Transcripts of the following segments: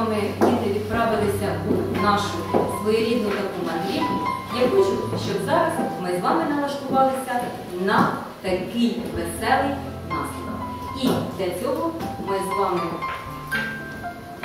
вами діти відправилися у нашу своєрідну таку мандрівку, я хочу, щоб зараз ми з вами налаштувалися на такий веселий настрій. І для цього ми з вами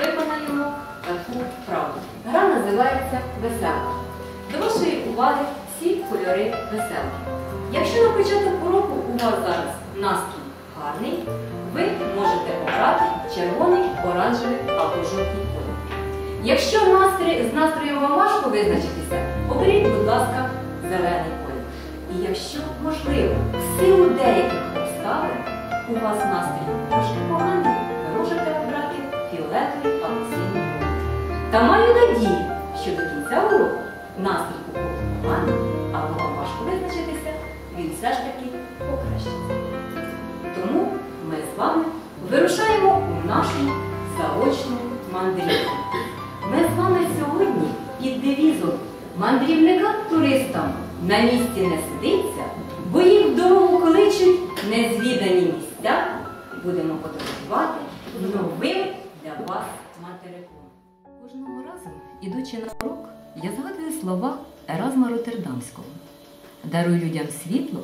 виконаємо таку вправу. Гра називається веселка. До вашої уваги всі кольори веселки. Якщо на початок уроку у вас зараз настрій гарний, ви можете обрати червоний, оранжевий або жовтий колір. Якщо з настроєм вам важко визначитися, оберіть, будь ласка, зелений колір. І якщо можливо, в силу деяких обставин у вас настрій трошки поганий, ви можете обрати фіолетовий або синій колір. Та маю надію, що до кінця уроку настрій у кого поганий, або вам важко визначитися, він все ж таки покращиться. Тому ми з вами вирушаємо у нашу заочну мандрівку. Ми з вами сьогодні під девізом мандрівника туристам на місці не сидиться, бо їх в дорогу кличуть незвідані місця. Будемо подорожувати новим для вас материком. Кожного разу, ідучи на урок, я згадую слова Еразма Роттердамського. Даруй людям світло,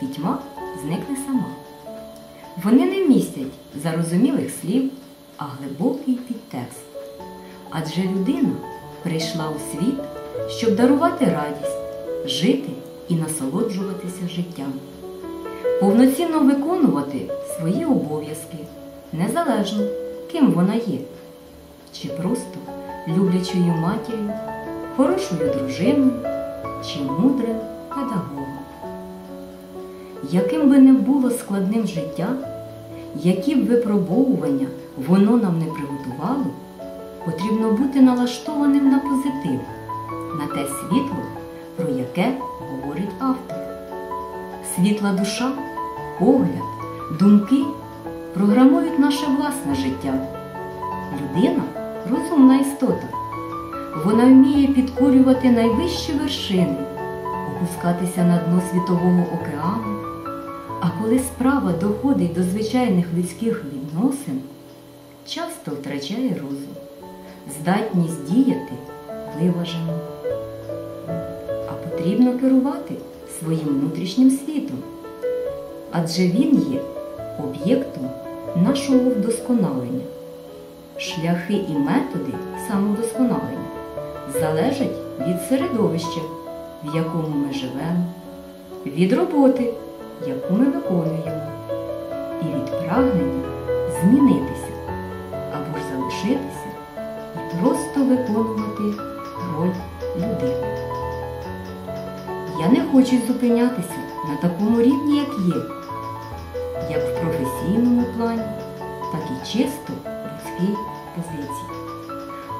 пітьма зникне сама. Вони не містять зарозумілих слів, а глибокий підтекст. Адже людина прийшла у світ, щоб дарувати радість, жити і насолоджуватися життям, повноцінно виконувати свої обов'язки, незалежно ким вона є, чи просто люблячою матір'ю, хорошою дружиною, чи мудрим педагогом. Яким би не було складним життя, які б випробовування воно нам не приготувало, потрібно бути налаштованим на позитив, на те світло, про яке говорить автор. Світла душа, погляд, думки програмують наше власне життя. Людина розумна істота. Вона вміє підкорювати найвищі вершини, опускатися на дно світового океану. Коли справа доходить до звичайних людських відносин, часто втрачає розум, здатність діяти виважено. А потрібно керувати своїм внутрішнім світом, адже він є об'єктом нашого вдосконалення. Шляхи і методи самовдосконалення залежать від середовища, в якому ми живемо, від роботи, яку ми виконуємо, і від прагнення змінитися або ж залишитися і просто виконувати роль людини. Я не хочу зупинятися на такому рівні, як є, як в професійному плані, так і чисто в людській позиції.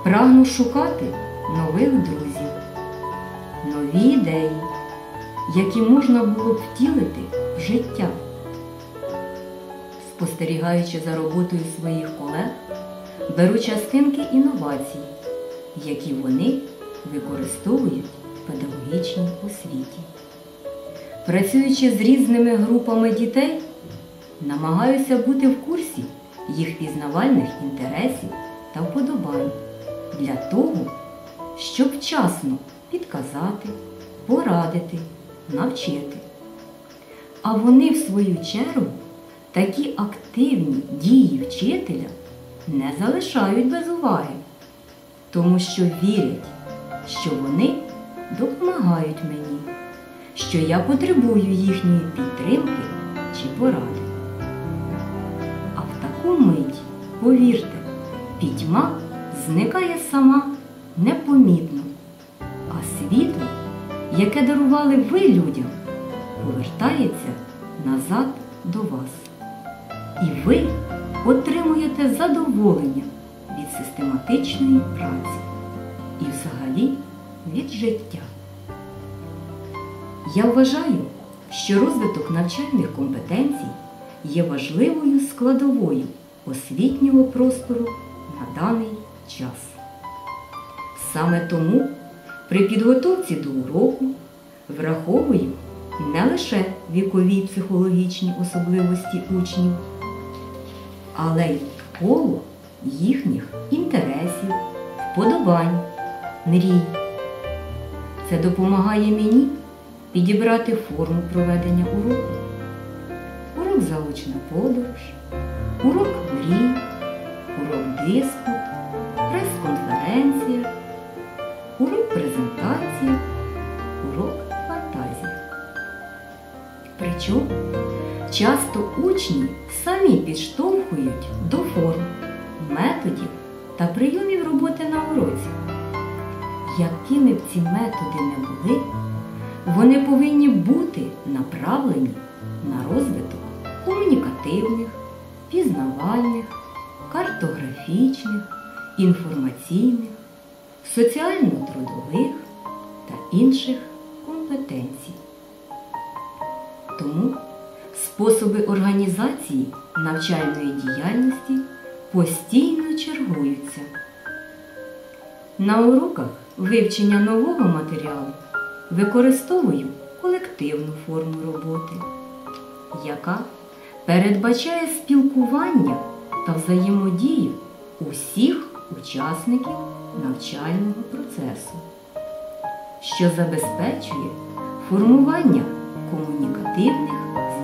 Прагну шукати нових друзів, нові ідеї, які можна було б втілити в життя. Спостерігаючи за роботою своїх колег, беру частинки інновацій, які вони використовують в педагогічній освіті. Працюючи з різними групами дітей, намагаюся бути в курсі їх пізнавальних інтересів та вподобань для того, щоб вчасно підказати, порадити, навчити. А вони, в свою чергу, такі активні дії вчителя не залишають без уваги, тому що вірять, що вони допомагають мені, що я потребую їхньої підтримки чи поради. А в таку мить, повірте, пітьма зникає сама непомітно, яке дарували ви людям, повертається назад до вас. І ви отримуєте задоволення від систематичної праці і взагалі від життя. Я вважаю, що розвиток навчальних компетенцій є важливою складовою освітнього простору на даний час. Саме тому при підготовці до уроку враховую не лише вікові психологічні особливості учнів, але й коло їхніх інтересів, вподобань, мрій. Це допомагає мені підібрати форму проведення уроку. Урок заочна подорож, урок мрій, урок диспут, прес-конференція, урок презентація, урок фантазія. Причому часто учні самі підштовхують до форм, методів та прийомів роботи на уроці. Якими б ці методи не були, вони повинні бути направлені на розвиток комунікативних, пізнавальних, картографічних, інформаційних, соціально-трудових та інших компетенцій. Тому способи організації навчальної діяльності постійно чергуються. На уроках вивчення нового матеріалу використовую колективну форму роботи, яка передбачає спілкування та взаємодію усіх учасників навчального процесу, що забезпечує формування комунікативних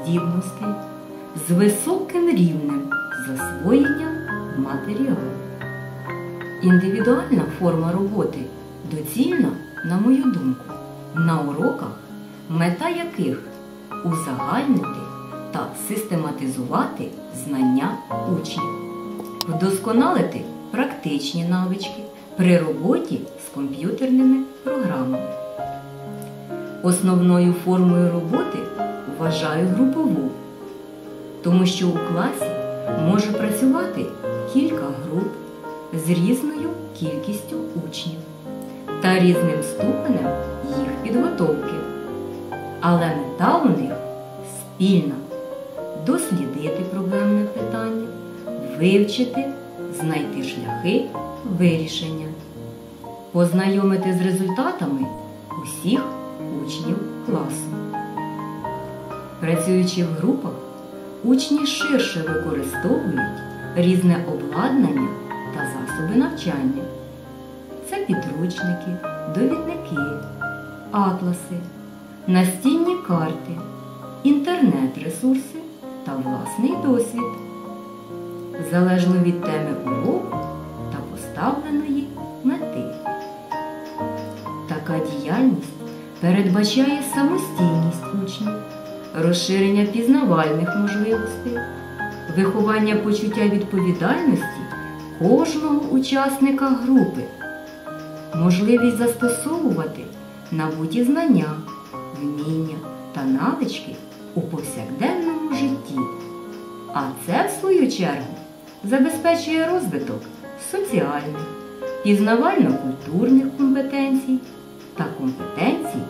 здібностей з високим рівнем засвоєння матеріалу. Індивідуальна форма роботи доцільна, на мою думку, на уроках, мета яких узагальнити та систематизувати знання учнів, вдосконалити практичні навички при роботі з комп'ютерними програмами. Основною формою роботи вважаю групову, тому що у класі може працювати кілька груп з різною кількістю учнів та різним ступенем їх підготовки. Але мета у них спільна дослідити проблемне питання, вивчити, знайти шляхи вирішення, познайомити з результатами усіх учнів класу. Працюючи в групах, учні ширше використовують різне обладнання та засоби навчання. Це підручники, довідники, атласи, настільні карти, інтернет-ресурси та власний досвід. Залежно від теми уроку поставленої мети. Така діяльність передбачає самостійність учнів, розширення пізнавальних можливостей, виховання почуття відповідальності кожного учасника групи, можливість застосовувати набуті знання, вміння та навички у повсякденному житті. А це, в свою чергу, забезпечує розвиток соціальних, пізнавально-культурних компетенцій та компетенцій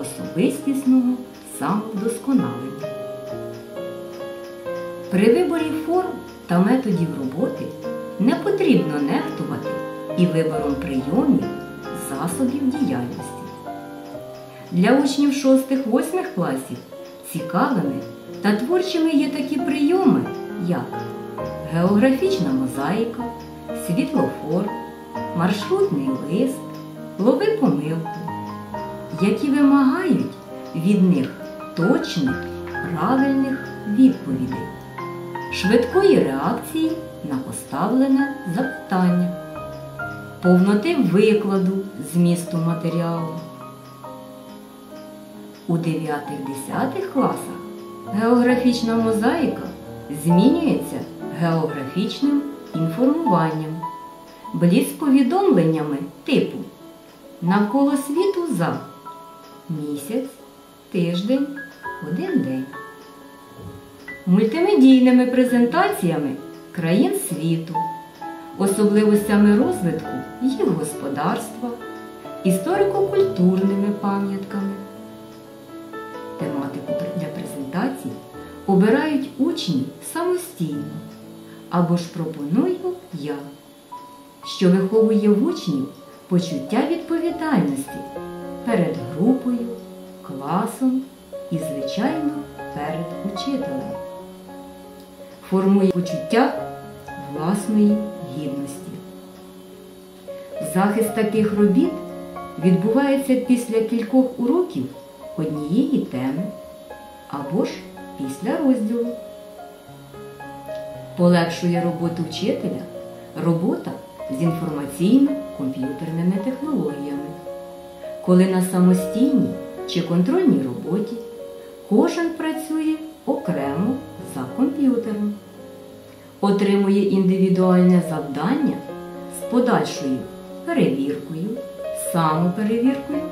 особистісного самовдосконалення. При виборі форм та методів роботи не потрібно нехтувати і вибором прийомів засобів діяльності. Для учнів 6-8 класів цікавими та творчими є такі прийоми, як географічна мозаїка, світлофор, маршрутний лист, лови помилку, які вимагають від них точних, правильних відповідей, швидкої реакції на поставлене запитання, повноти викладу змісту матеріалу. У 9-10 класах географічна мозаїка змінюється географічним інформуванням, бліц-повідомленнями типу навколо світу за місяць, тиждень, один день, мультимедійними презентаціями країн світу, особливостями розвитку їх господарства, історико-культурними пам'ятками. Тематику для презентацій обирають учні самостійно або ж пропоную я, що виховує в учнів почуття відповідальності перед групою, класом і, звичайно, перед учителем. Формує почуття власної гідності. Захист таких робіт відбувається після кількох уроків однієї теми або ж після розділу. Полегшує роботу вчителя робота з інформаційно-комп'ютерними технологіями, коли на самостійній чи контрольній роботі кожен працює окремо за комп'ютером, отримує індивідуальне завдання з подальшою перевіркою, самоперевіркою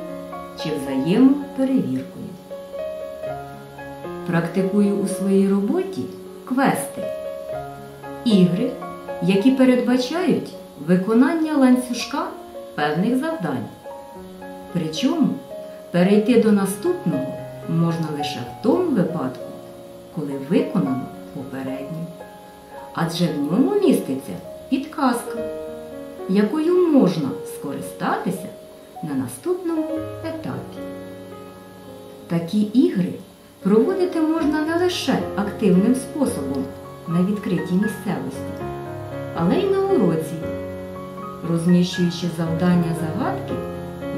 чи взаємоперевіркою. Практикую у своїй роботі квести, ігри, які передбачають виконання ланцюжка певних завдань. Причому перейти до наступного можна лише в тому випадку, коли виконано попереднє. Адже в ньому міститься підказка, якою можна скористатися на наступному етапі. Такі ігри проводити можна не лише активним способом на відкритій місцевості, але й на уроці, розміщуючи завдання загадки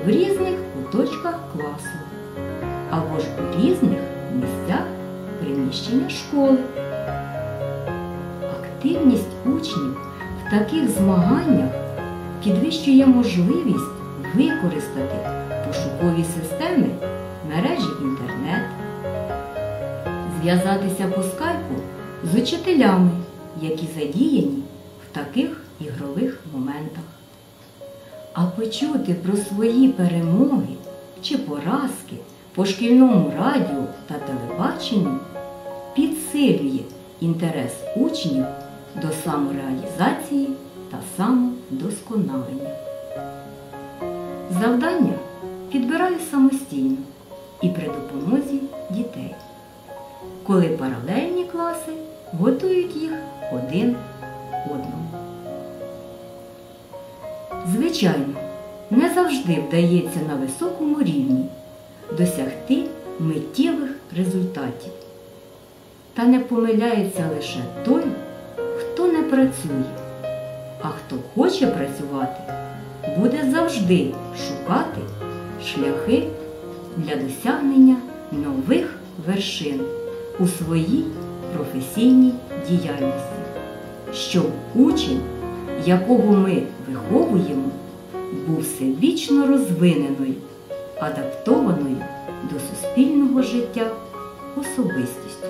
в різних куточках класу або ж у різних місцях приміщення школи. Активність учнів в таких змаганнях підвищує можливість використати пошукові системи мережі інтернет, зв'язатися по скайпу з учителями, які задіяні в таких ігрових моментах. А почути про свої перемоги чи поразки по шкільному радіо та телебаченню підсилює інтерес учнів до самореалізації та самодосконалення. Завдання підбираю самостійно і при допомозі дітей, коли паралельні класи готують їх один одному. Звичайно, не завжди вдається на високому рівні досягти миттєвих результатів. Та не помиляється лише той, хто не працює, а хто хоче працювати, буде завжди шукати шляхи для досягнення нових вершин у своїй професійній діяльності, щоб учень, якого ми виховуємо, був всебічно розвиненою, адаптованою до суспільного життя особистістю.